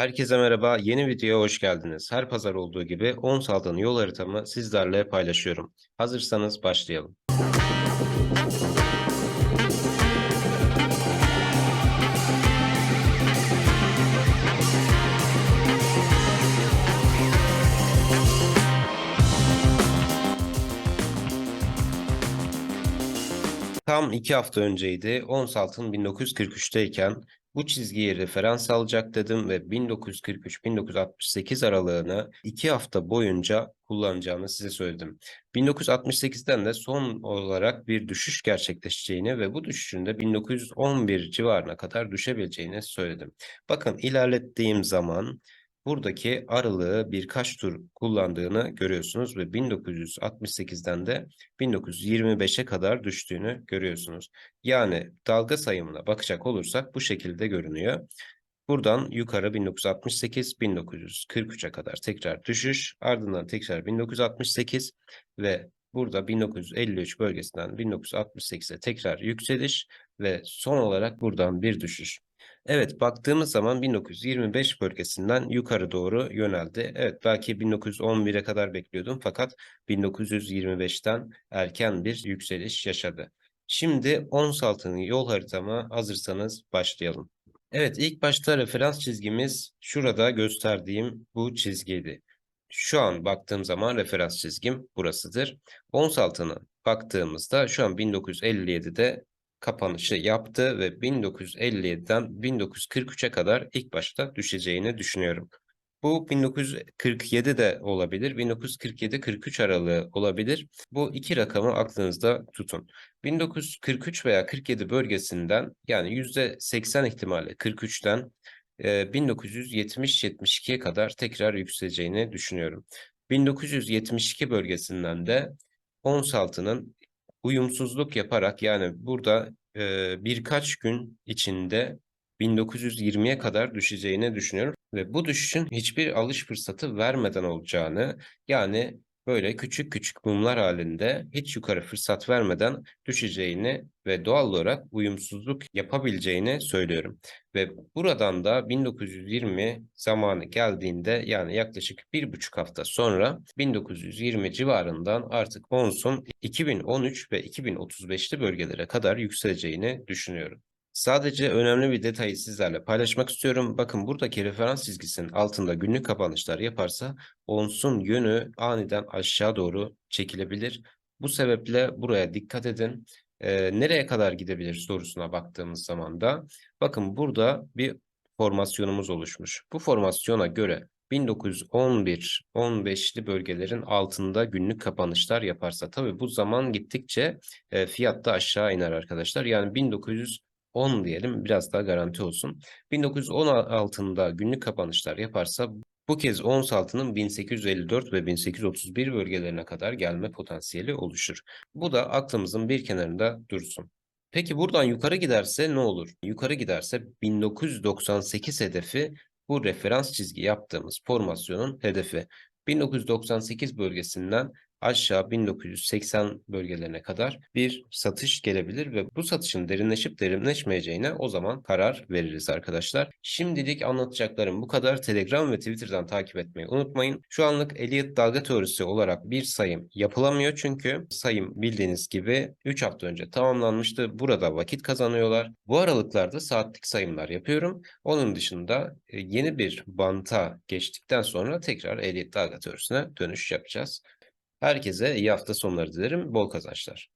Herkese merhaba, yeni videoya hoş geldiniz. Her pazar olduğu gibi ons aldığın yol haritamı sizlerle paylaşıyorum. Hazırsanız başlayalım. Tam iki hafta önceydi. Ons altın 1943'teyken bu çizgiyi referans alacak dedim ve 1943-1968 aralığını iki hafta boyunca kullanacağımı size söyledim. 1968'den de son olarak bir düşüş gerçekleşeceğini ve bu düşüşün de 1911 civarına kadar düşebileceğini söyledim. Bakın ilerlettiğim zaman buradaki aralığı birkaç tur kullandığını görüyorsunuz ve 1968'den de 1925'e kadar düştüğünü görüyorsunuz. Yani dalga sayımına bakacak olursak bu şekilde görünüyor. Buradan yukarı 1968, 1943'e kadar tekrar düşüş, ardından tekrar 1968 ve burada 1953 bölgesinden 1968'e tekrar yükseliş ve son olarak buradan bir düşüş. Evet, baktığımız zaman 1925 bölgesinden yukarı doğru yöneldi. Evet, belki 1911'e kadar bekliyordum fakat 1925'ten erken bir yükseliş yaşadı. Şimdi ons altının yol haritama hazırsanız başlayalım. Evet, ilk başta referans çizgimiz şurada gösterdiğim bu çizgiydi. Şu an baktığım zaman referans çizgim burasıdır. Ons altına baktığımızda şu an 1957'de kapanışı yaptı ve 1957'den 1943'e kadar ilk başta düşeceğini düşünüyorum. Bu 1947 de olabilir, 1947-43 aralığı olabilir. Bu iki rakamı aklınızda tutun. 1943 veya 47 bölgesinden yani %80 ihtimalle 43'ten 1970-72'ye kadar tekrar yükseleceğini düşünüyorum. 1972 bölgesinden de ons altının uyumsuzluk yaparak yani burada e, birkaç gün içinde 1920'ye kadar düşeceğini düşünüyorum ve bu düşüşün hiçbir alış fırsatı vermeden olacağını yani böyle küçük küçük mumlar halinde hiç yukarı fırsat vermeden düşeceğini ve doğal olarak uyumsuzluk yapabileceğini söylüyorum. Ve buradan da 1920 zamanı geldiğinde yani yaklaşık bir buçuk hafta sonra 1920 civarından artık onsun 2013 ve 2035'li bölgelere kadar yükseleceğini düşünüyorum. Sadece önemli bir detayı sizlerle paylaşmak istiyorum. Bakın buradaki referans çizgisinin altında günlük kapanışlar yaparsa onsun yönü aniden aşağı doğru çekilebilir. Bu sebeple buraya dikkat edin. Ee, nereye kadar gidebilir sorusuna baktığımız zaman da bakın burada bir formasyonumuz oluşmuş. Bu formasyona göre 1911-15'li bölgelerin altında günlük kapanışlar yaparsa tabii bu zaman gittikçe e, fiyat aşağı iner arkadaşlar. Yani 1900 10 diyelim biraz daha garanti olsun. 1910 altında günlük kapanışlar yaparsa bu kez ons altının 1854 ve 1831 bölgelerine kadar gelme potansiyeli oluşur. Bu da aklımızın bir kenarında dursun. Peki buradan yukarı giderse ne olur? Yukarı giderse 1998 hedefi bu referans çizgi yaptığımız formasyonun hedefi. 1998 bölgesinden aşağı 1980 bölgelerine kadar bir satış gelebilir ve bu satışın derinleşip derinleşmeyeceğine o zaman karar veririz arkadaşlar. Şimdilik anlatacaklarım bu kadar. Telegram ve Twitter'dan takip etmeyi unutmayın. Şu anlık Elliot dalga teorisi olarak bir sayım yapılamıyor çünkü sayım bildiğiniz gibi 3 hafta önce tamamlanmıştı. Burada vakit kazanıyorlar. Bu aralıklarda saatlik sayımlar yapıyorum. Onun dışında e, yeni bir banta geçtikten sonra tekrar Elliot dalga teorisine dönüş yapacağız. Herkese iyi hafta sonları dilerim. Bol kazançlar.